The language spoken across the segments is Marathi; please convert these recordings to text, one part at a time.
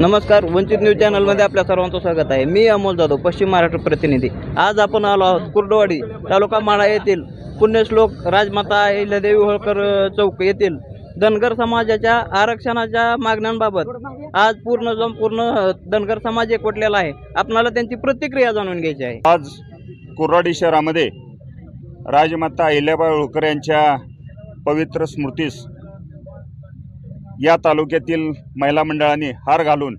नमस्कार वंचित न्यूज चॅनलमध्ये आपल्या सर्वांचं स्वागत आहे. मी अमोल जाधव पश्चिम महाराष्ट्र प्रतिनिधी. आज आपण आलो आहोत कुर्डवाडी तालुका माळा येथील पुण्यश्लोक राजमाता अहिल्यादेवी होळकर चौक येथील धनगर समाजाच्या आरक्षणाच्या मागण्यांबाबत आज पूर्ण संपूर्ण धनगर समाज एकवटलेला आहे. आपणाला त्यांची प्रतिक्रिया जाणून घ्यायची आहे. आज कुर्डवाडी शहरामध्ये राजमाता अहिल्याबाई होळकर यांच्या पवित्र स्मृतीस या तालुक्यातील महिला मंडळांनी हार घालून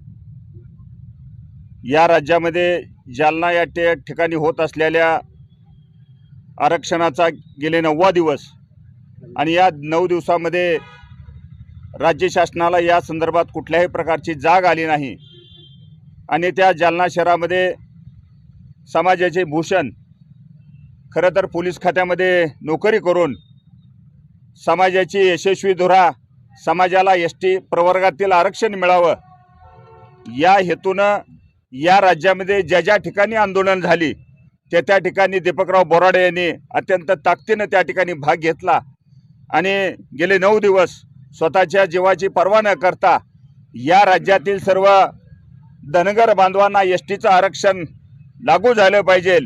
या राज्यामध्ये जालना या ठिकाणी होत असलेल्या आरक्षणाचा गेले नववा दिवस आणि या नऊ दिवसामध्ये राज्य शासनाला या संदर्भात कुठल्याही प्रकारची जाग आली नाही. आणि त्या जालना शहरामध्ये समाजाचे भूषण खरं तर पोलीस खात्यामध्ये नोकरी करून समाजाची यशस्वी धुरा समाजाला एस टी प्रवर्गातील आरक्षण मिळावं. या हेतूनं या राज्यामध्ये ज्या ज्या ठिकाणी आंदोलन झाली त्या त्या ठिकाणी दीपकराव बोराडे यांनी अत्यंत ताकदीनं त्या ठिकाणी भाग घेतला. आणि गेले नऊ दिवस स्वतःच्या जीवाची पर्वा न करता या राज्यातील सर्व धनगर बांधवांना एस टीचं आरक्षण लागू झालं पाहिजे.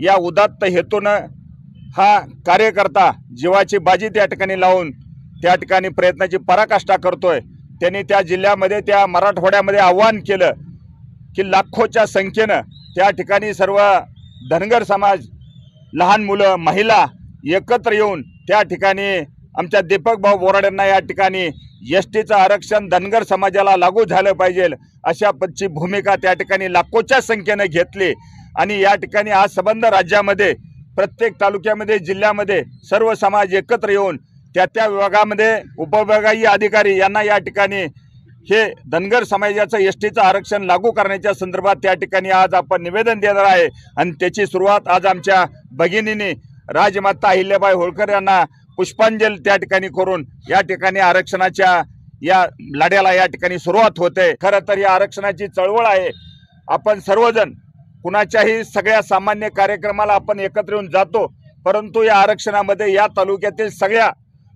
या उदात्त हेतूनं हा कार्यकर्ता जीवाची बाजी त्या ठिकाणी लावून त्या ठिकाणी प्रयत्नाची पराकाष्ठा करतोय. त्यांनी त्या जिल्ह्यामध्ये त्या मराठवाड्यामध्ये आव्हान केलं की लाखोच्या संख्येनं त्या ठिकाणी सर्व धनगर समाज लहान मुलं महिला एकत्र येऊन त्या ठिकाणी आमच्या दीपक भाऊ बोराड्यांना या ठिकाणी एस टीचं आरक्षण धनगर समाजाला लागू झालं पाहिजे अशा पदची भूमिका त्या ठिकाणी लाखोच्या संख्येनं घेतली. आणि या ठिकाणी आज संबंध राज्यामध्ये प्रत्येक तालुक्यामध्ये जिल्ह्यामध्ये सर्व समाज एकत्र येऊन त्या त्या विभागामध्ये उपविभागीय अधिकारी यांना या ठिकाणी हे धनगर समाजाचं एस टीचं आरक्षण लागू करण्याच्या संदर्भात त्या ठिकाणी आज आपण निवेदन देणार आहे. आणि त्याची सुरुवात आज आमच्या भगिनीने राजमाता अहिल्याबाई होळकर यांना पुष्पांजली त्या ठिकाणी करून या ठिकाणी आरक्षणाच्या या लढ्याला या ठिकाणी सुरुवात होते. खरं तर या आरक्षणाची चळवळ आहे. आपण सर्वजण कुणाच्याही सगळ्या सामान्य कार्यक्रमाला आपण एकत्र येऊन जातो. परंतु या आरक्षणामध्ये या तालुक्यातील सगळ्या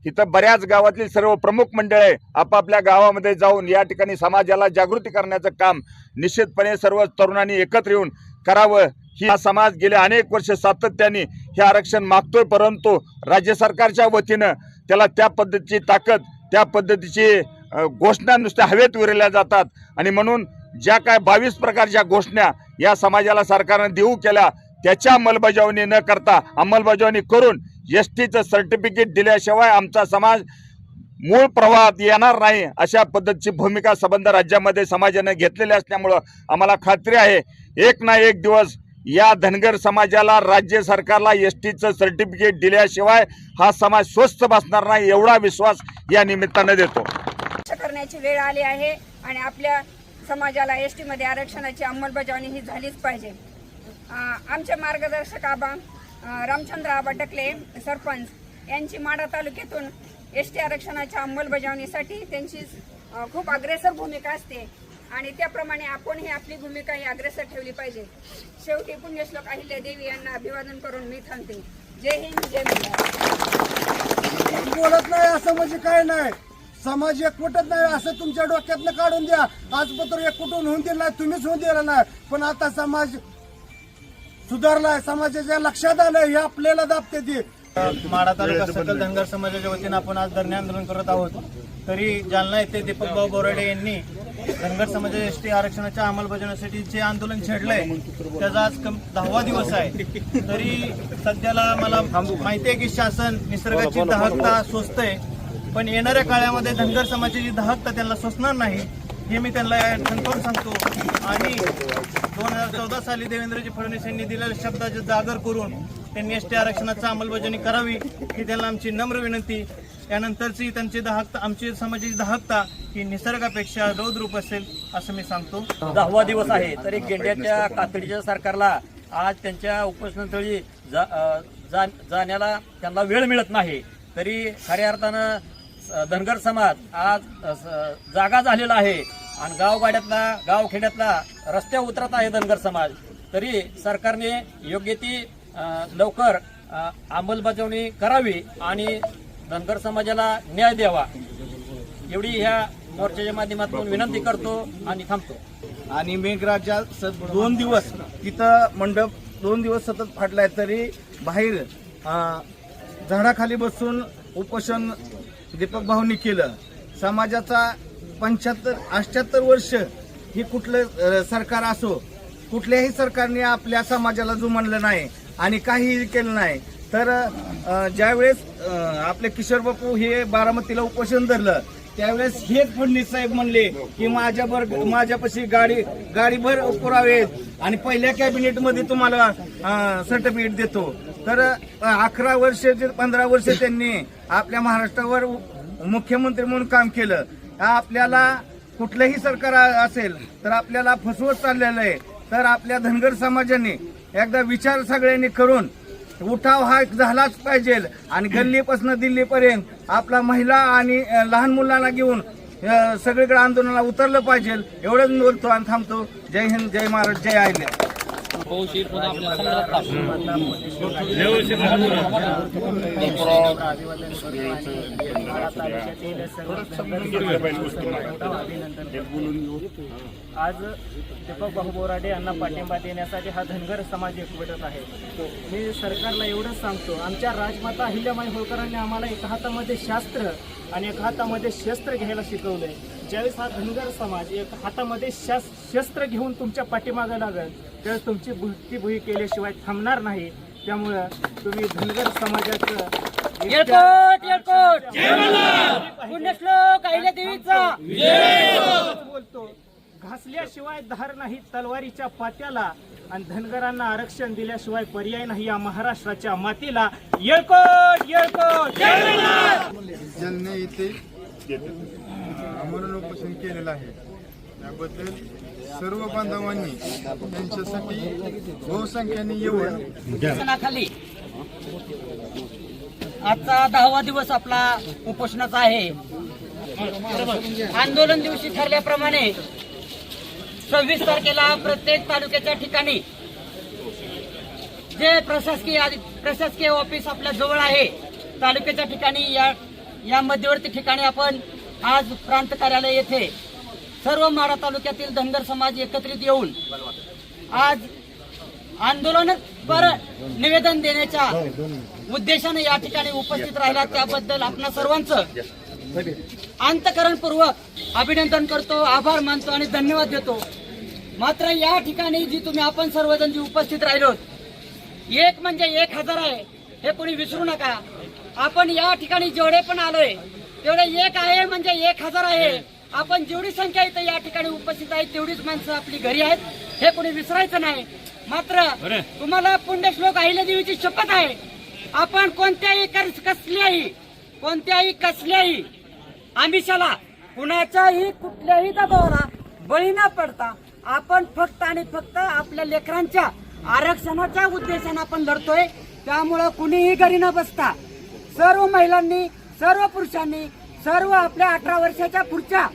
इथं बऱ्याच गावातील सर्व प्रमुख मंडळे आपापल्या गावामध्ये जाऊन या ठिकाणी समाजाला जागृती करण्याचं काम निश्चितपणे सर्व तरुणांनी एकत्र येऊन करावं. ही हा समाज गेले अनेक वर्ष सातत्याने हे आरक्षण मागतोय परंतु राज्य सरकारच्या वतीनं त्याला त्या पद्धतीची ताकद त्या पद्धतीची घोषणा नुसत्या हवेत उरल्या जातात. आणि म्हणून ज्या काय बावीस प्रकारच्या घोषणा या समाजाला सरकारनं देऊ केल्या त्याच्या अंमलबजावणी न करता अंमलबजावणी करून एस टीचं सर्टिफिकेट दिल्याशिवाय आमचा समाज मूळ प्रवाहात येणार नाही अशा पद्धतीची भूमिका संबंध राज्यामध्ये समाजाने घेतलेली असल्यामुळं आम्हाला खात्री आहे. एक ना एक दिवस या धनगर समाजाला राज्य सरकारला एस टीचं सर्टिफिकेट दिल्याशिवाय हा समाज स्वस्थ बसणार नाही एवढा विश्वास या निमित्तानं देतो. करण्याची वेळ आली आहे आणि आपल्या समाजाला एस टीमध्ये आरक्षणाची अंमलबजावणी ही झालीच पाहिजे. आमचे मार्गदर्शक आबा रामचंद्र आबा सरपंच यांची माडा तालुक्यातून एस टी आरक्षणाच्या अंमलबजावणीसाठी त्यांची खूप अग्रेसर भूमिका असते. आणि त्याप्रमाणे आपणही आपली भूमिका ही अग्रेसर ठेवली पाहिजे. शेवटी पुण्यश्लोक अहिल्या देवी यांना अभिवादन करून मी थांबते. जय हिंद जय महाराष्ट्र. बोलत नाही असं म्हणजे काय नाही? समाज एकवटत नाही असं तुमच्या डोक्यातनं काढून द्या. आजपत्र एकवटून होऊन दिला नाही तुम्हीच होऊन दिलं नाही. पण आता समाज सुधारलाय समाजाच्या लक्षात आलं हे आपल्याला दाबते ते. माडा तालुका सकल धनगर समाजाच्या वतीनं आपण आज धरणे आंदोलन करत आहोत. तरी जालना येथे दीपकभाऊ बोराडे यांनी धनगर समाज एस टी आरक्षणाच्या अंमलबजावणीसाठी जे आंदोलन छेडलंय त्याचा आज कम दहावा दिवस आहे. तरी सध्याला मला माहिती आहे की शासन निसर्गाची दाहकता सोचतंय पण येणाऱ्या काळामध्ये धनगर समाजाची दाहकता त्यांना सोसणार नाही. हे मी त्यांना कन्फर्म सांगतो. आणि दोन हजार चौदा साली देवेंद्रजी फडणवीस यांनी दिलेल्या शब्दाचे जागर करून त्यांनी एस टी आरक्षणाची अंमलबजावणी करावी ही त्यांना आमची नम्र विनंती. त्यानंतरची त्यांची दाहकता आमची समाजाची दाहकता ही निसर्गापेक्षा रौद्रूप असेल असं मी सांगतो. दहावा दिवस आहे तरी गेंड्याच्या कातडीच्या सरकारला आज त्यांच्या उपोषणस्थळी जा जा- जाण्याला त्यांना वेळ मिळत नाही. तरी खऱ्या अर्थानं धनगर समाज आज जागा झालेला आहे. आणि गावगाड्यातला गावखेड्यातला रस्त्या उतरत आहे धनगर समाज. तरी सरकारने योग्य ती लवकर अंमलबजावणी करावी आणि धनगर समाजाला न्याय द्यावा. एवढी ह्या मोर्चाच्या माध्यमातून विनंती करतो आणि थांबतो. आणि मेघराजा स दोन दिवस तिथं मंडप दोन दिवस सतत फाटलाय तरी बाहेर झाडाखाली बसून उपोषण दीपक भाऊनी केलं. समाजाचा पंच्याहत्तर अठ्याहत्तर वर्ष ही कुठलं सरकार असो कुठल्याही सरकारने आपल्या समाजाला जुमानलं नाही आणि काहीही केलं नाही तर ज्यावेळेस आपले किशोर बापू हे बारामतीला उपोषण धरलं त्यावेळेस हेच फडणवीस साहेब म्हणले की माझ्यावर माझ्यापाशी गाडी गाडीभर पुरावेत आणि पहिल्या कॅबिनेटमध्ये तुम्हाला सर्टिफिकेट देतो. तर अकरा वर्ष ते पंधरा वर्ष त्यांनी आपल्या महाराष्ट्रावर मुख्यमंत्री म्हणून काम केलं आपल्याला कुठलंही सरकार असेल तर आपल्याला फसवत चाललेलं आहे. तर आपल्या धनगर समाजाने एकदा विचार सगळ्यांनी करून उठाव हा झालाच पाहिजे. आणि गल्लीपासून दिल्लीपर्यंत आपला महिला आणि लहान मुलांना घेऊन सगळीकडे आंदोलनाला उतरलं पाहिजे. एवढंच बोलतो आणि थांबतो. जय हिंद जय महाराज जय आयल्या आज दीपक भाऊ बोराडे यांना पाठिंबा देण्यासाठी हा धनगर समाज एकवटत आहे. मी सरकारला एवढंच सांगतो आमच्या राजमाता अहिल्यामाई होळकरांनी आम्हाला एका हातामध्ये शास्त्र आणि एका हातामध्ये शस्त्र घ्यायला शिकवलंय. ज्यावेळेस हा धनगर समाज एक हातामध्ये शास शस्त्र घेऊन तुमच्या पाठीमागं लागेल त्यावेळेस तुमची भुलतीभुई केल्याशिवाय थांबणार नाही. त्यामुळं तुम्ही धनगर समाजाचं येळकोट येळकोट. पुण्यश्लोक देवीचा. बोलतो. घासल्याशिवाय धार नाही तलवारीच्या पात्याला आणि धनगरांना आरक्षण दिल्याशिवाय पर्याय नाही या महाराष्ट्राच्या मातीला. येळकोट येळकोट. जालना येथे आमरण उपोषण केलेलं आहे त्याबद्दल सर्व बांधवांनी त्यांच्यासाठी बहुसंख्येने येऊन आजचा दहावा दिवस आपला उपोषणाचा आहे. आंदोलन दिवशी ठरल्याप्रमाणे सव्वीस तारखेला प्रत्येक तालुक्याच्या ठिकाणी जे प्रशासकीय प्रशासकीय ऑफिस आपल्या जवळ आहे तालुक्याच्या ठिकाणी या या मध्यवर्ती ठिकाणी आपण आज प्रांत कार्यालय येथे सर्व माडा तालुक्यातील धनगर समाज एकत्रित येऊन आज आंदोलन पर निवेदन देण्याच्या उद्देशाने या ठिकाणी उपस्थित राहिला. त्याबद्दल आपणा सर्वांचं अंतकरणपूर्वक अभिनंदन करतो आभार मानतो आणि धन्यवाद देतो. मात्र या ठिकाणी जी तुम्ही आपण सर्वजण जी उपस्थित राहिलो एक म्हणजे एक हजार आहे हे कोणी विसरू नका. आपण या ठिकाणी जेवढे पण आलोय तेवढे एक आहे म्हणजे एक हजार आहे. आपण जेवढी संख्या इथं या ठिकाणी उपस्थित आहे तेवढीच माणसं आपली घरी आहेत. हे कोणी विसरायचं नाही. मात्र तुम्हाला पुण्यश्लोक अहिल्यादेवीची शपथ आहे. आपण कोणत्याही कसल्याही कोणत्याही कसल्याही आमिषाला कुणाच्याही कुठल्याही दबावाला बळी न पडता आपण फक्त आणि फक्त आपल्या लेकरांच्या आरक्षणाच्या उद्देशाने आपण लढतोय. त्यामुळं कुणीही घरी न बसता सर्व महिलांनी सर्व पुरुषांनी सर्व आपल्या अठरा वर्षाच्या पुढच्या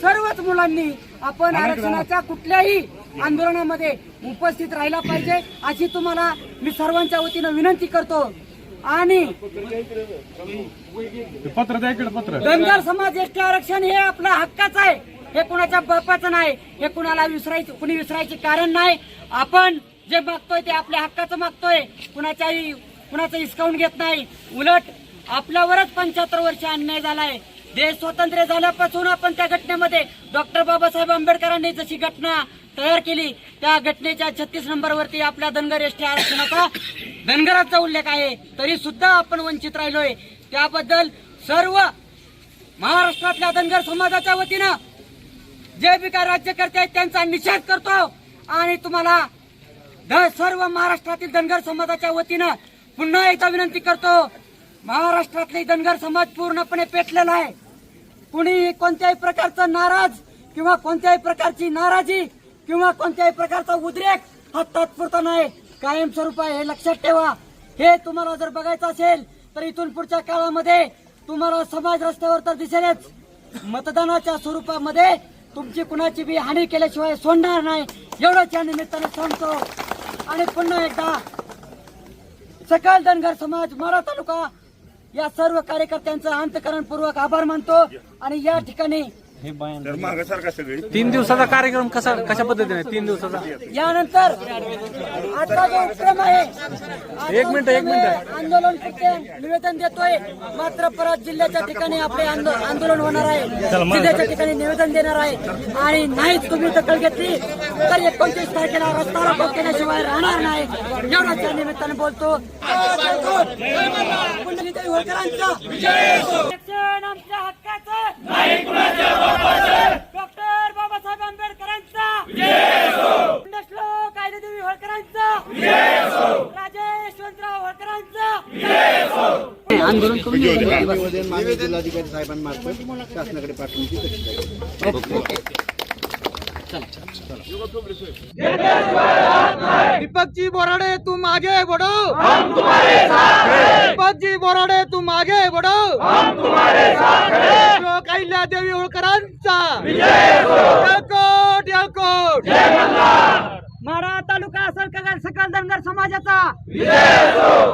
सर्वच मुलांनी आपण आरक्षणाच्या कुठल्याही आंदोलनामध्ये उपस्थित राहिला पाहिजे अशी तुम्हाला मी सर्वांच्या वतीनं विनंती करतो. आणि धनगर समाज एसटी आरक्षण हे आपलं हक्काचं आहे. हे कुणाच्या बापाचं नाही हे कुणाला विसरायचं कुणी विसरायचे कारण नाही. आपण जे मागतोय ते आपल्या हक्काचं मागतोय. कुणाच्याही कुणाचं हिसकावून घेत नाही. उलट आपल्यावरच पंच्याहत्तर वर्ष अन्याय झालाय. देश स्वतंत्र झाल्यापासून आपण त्या घटनेमध्ये डॉक्टर बाबासाहेब आंबेडकरांनी जशी घटना तयार केली त्या घटनेच्या छत्तीस नंबरवरती आपल्या धनगर एसटी आरक्षणाचा धनगराचा उल्लेख आहे. तरी सुद्धा आपण वंचित राहिलोय. त्याबद्दल सर्व महाराष्ट्रातल्या धनगर समाजाच्या वतीनं जे बी काय राज्यकर्ते आहेत त्यांचा निषेध करतो. आणि तुम्हाला ध- सर्व महाराष्ट्रातील धनगर समाजाच्या वतीनं पुन्हा एकदा विनंती करतो. महाराष्ट्रातले धनगर समाज पूर्णपणे पेटलेला आहे. कुणी कोणत्याही प्रकारचा नाराज किंवा कोणत्याही प्रकारची नाराजी किंवा कोणत्याही प्रकारचा उद्रेक हा तात्पुरता नाही. कायमस्वरूप आहे हे लक्षात ठेवा. हे तुम्हाला जर बघायचं असेल तर इथून पुढच्या काळामध्ये तुम्हाला समाज रस्त्यावर तर दिसेलच. मतदानाच्या स्वरूपामध्ये तुमची कुणाची बी हानी केल्याशिवाय सोडणार नाही. एवढंच या निमित्तानं सांगतो. आणि पुन्हा एकदा सकल धनगर समाज मरा तालुका या सर्व कार्यकर्त्यांचा अंतकरणपूर्वक आभार मानतो आणि या ठिकाणी तर मागासारखा सगळे? तीन दिवसाचा कार्यक्रम कसा कशा पद्धतीने? तीन दिवसाचा? यानंतर आजचा जो उपक्रम आहे एक मिनिट, एक उपक्रम मिनिट. आंदोलन निवेदन देतोय. मात्र परत जिल्ह्याच्या ठिकाणी आपले आंदो- आंदोलन होणार आहे. जिल्ह्याच्या ठिकाणी निवेदन देणार आहे. आणि नाहीच तुम्ही दखल घेतली तर एकोणतीस तारखेला रस्ता रोको केल्याशिवाय राहणार नाही. एवढंच या निमित्ताने बोलतो. होळकरांचा डॉक्टर बाबासाहेब आंबेडकरांचा. श्लोक कायदेदेवी होळकरांचा. राजेश यशवंतराव होळकरांचा. जिल्हाधिकारी साहेबांमार्फत शासनाकडे पाठवण्याची दीपक जी बोराडे तुम आगे बढ़ो हम तुम्हारे साथ हैं दीपक जी बोराडे तुम आगे बढ़ो हम तुम्हारे साथ हैं श्लोक देवी होळकरांचा. येळकोट येळकोट माडा तालुका सरकार सकल धनगर समाजाचा.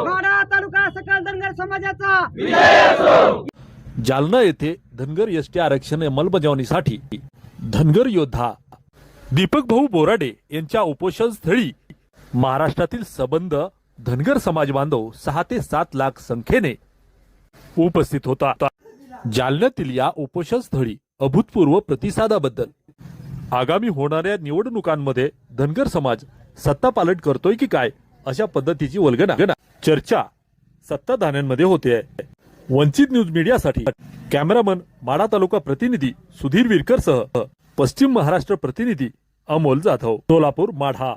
माडा तालुका सकल धनगर समाजाचा. जालना येथे धनगर एस टी आरक्षण अंमलबजावणीसाठी धनगर योद्धा दीपक भाऊ बोराडे यांच्या उपोषणस्थळी महाराष्ट्रातील सबंध धनगर समाज बांधव सहा ते सात लाख संख्येने उपस्थित होता. जालन्यातील या उपोषणस्थळी अभूतपूर्व प्रतिसादाबद्दल आगामी होणाऱ्या निवडणुकांमध्ये धनगर समाज सत्ता पालट करतोय की काय अशा पद्धतीची वल्गना. चर्चा सत्ताधान्यांमध्ये होते. वंचित न्यूज मीडियासाठी कॅमेरामन माडा तालुका प्रतिनिधी सुधीर विरकर सह पश्चिम महाराष्ट्र प्रतिनिधी अमोल जाधव सोलापूर माढा.